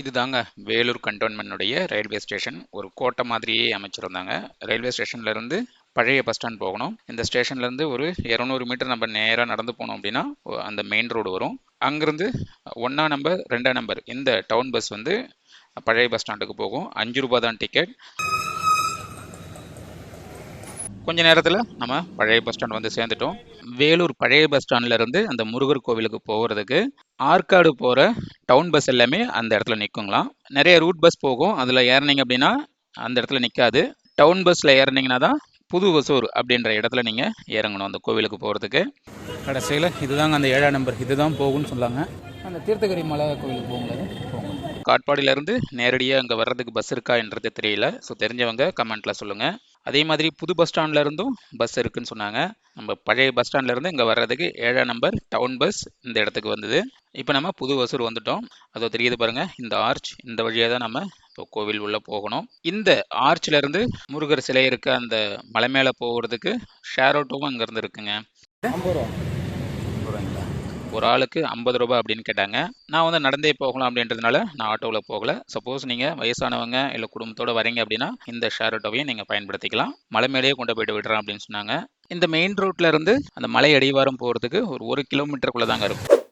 இதுதாங்க Vellore கண்டோன்மெண்ட்டுடைய railway station. ஒரு கோட்டை மாதிரியே அமைச்சிருந்தாங்க. ரயில்வே ஸ்டேஷன்லேருந்து பழைய பஸ் ஸ்டாண்ட் போகணும். இந்த ஸ்டேஷன்லேருந்து ஒரு இரநூறு மீட்டர் நம்ம நேராக நடந்து போனோம் அப்படின்னா அந்த மெயின் ரோடு வரும். அங்கேருந்து ஒன்றா நம்பர் ரெண்டாம் நம்பர் இந்த டவுன் பஸ் வந்து பழைய பஸ் ஸ்டாண்டுக்கு போகும். அஞ்சு ரூபா தான் டிக்கெட் கொஞ்ச நேரத்தில் நம்ம பழைய பஸ் ஸ்டாண்ட் வந்து சேர்ந்துட்டோம். வேலூர் பழைய பஸ் ஸ்டாண்ட்ல இருந்து அந்த முருகர் கோவிலுக்கு போகிறதுக்கு ஆற்காடு போகிற டவுன் பஸ் எல்லாமே அந்த இடத்துல நிற்குங்களாம் நிறைய ரூட் பஸ் போகும். அதில் ஏறினீங்க அப்படின்னா அந்த இடத்துல நிற்காது டவுன் பஸ்ஸில் ஏறினீங்கன்னா தான் புது ஒசூர் அப்படின்ற இடத்துல நீங்கள் இறங்கணும் அந்த கோவிலுக்கு போகிறதுக்கு கடைசியில் இதுதாங்க அந்த ஏழாம் நம்பர் இதுதான் போகும்னு சொன்னாங்க அந்த தீர்த்தகிரி மலை கோவிலுக்கு போகும்போது போகும் காட்பாடியிலேருந்து நேரடியாக அங்கே வர்றதுக்கு பஸ் இருக்கான்றது தெரியல. ஸோ தெரிஞ்சவங்க கமெண்ட்டில் சொல்லுங்கள் அதே மாதிரி புது பஸ் ஸ்டாண்ட்லேருந்தும் பஸ் இருக்குன்னு சொன்னாங்க. நம்ம பழைய பஸ் ஸ்டாண்ட்லேருந்து இங்கே வர்றதுக்கு ஏழாம் நம்பர் டவுன் பஸ் இந்த இடத்துக்கு வந்தது. இப்போ நம்ம புது ஒசூர் வந்துட்டோம். அதோ தெரியுது பாருங்கள் இந்த ஆர்ச் இந்த வழியாக தான் நம்ம இப்போ கோவில் உள்ளே போகணும். இந்த ஆர்ச்லேருந்து முருகர் சிலை இருக்க அந்த மலை மேலே போகிறதுக்கு ஷேர் ஆட்டோவும் அங்கேருந்து இருக்குங்க. ஒரு ஆளுக்கு ஐம்பது ரூபாய் அப்படின்னு கேட்டாங்க. நான் வந்து நடந்தே போகலாம் அப்படின்றதுனால நான் ஆட்டோவில் போகல. சப்போஸ் நீங்கள் வயசானவங்க இல்லை குடும்பத்தோடு வரீங்க அப்படின்னா இந்த ஷேர் ஆட்டோவையும் நீங்கள் பயன்படுத்திக்கலாம். மலை மேலேயே கொண்டு போயிட்டு விடுறேன் அப்படின்னு சொன்னாங்க. இந்த மெயின் ரோட்ல இருந்து அந்த மலை அடிவாரம் போகிறதுக்கு ஒரு ஒரு கிலோமீட்டருக்குள்ளே தாங்க இருக்கும்.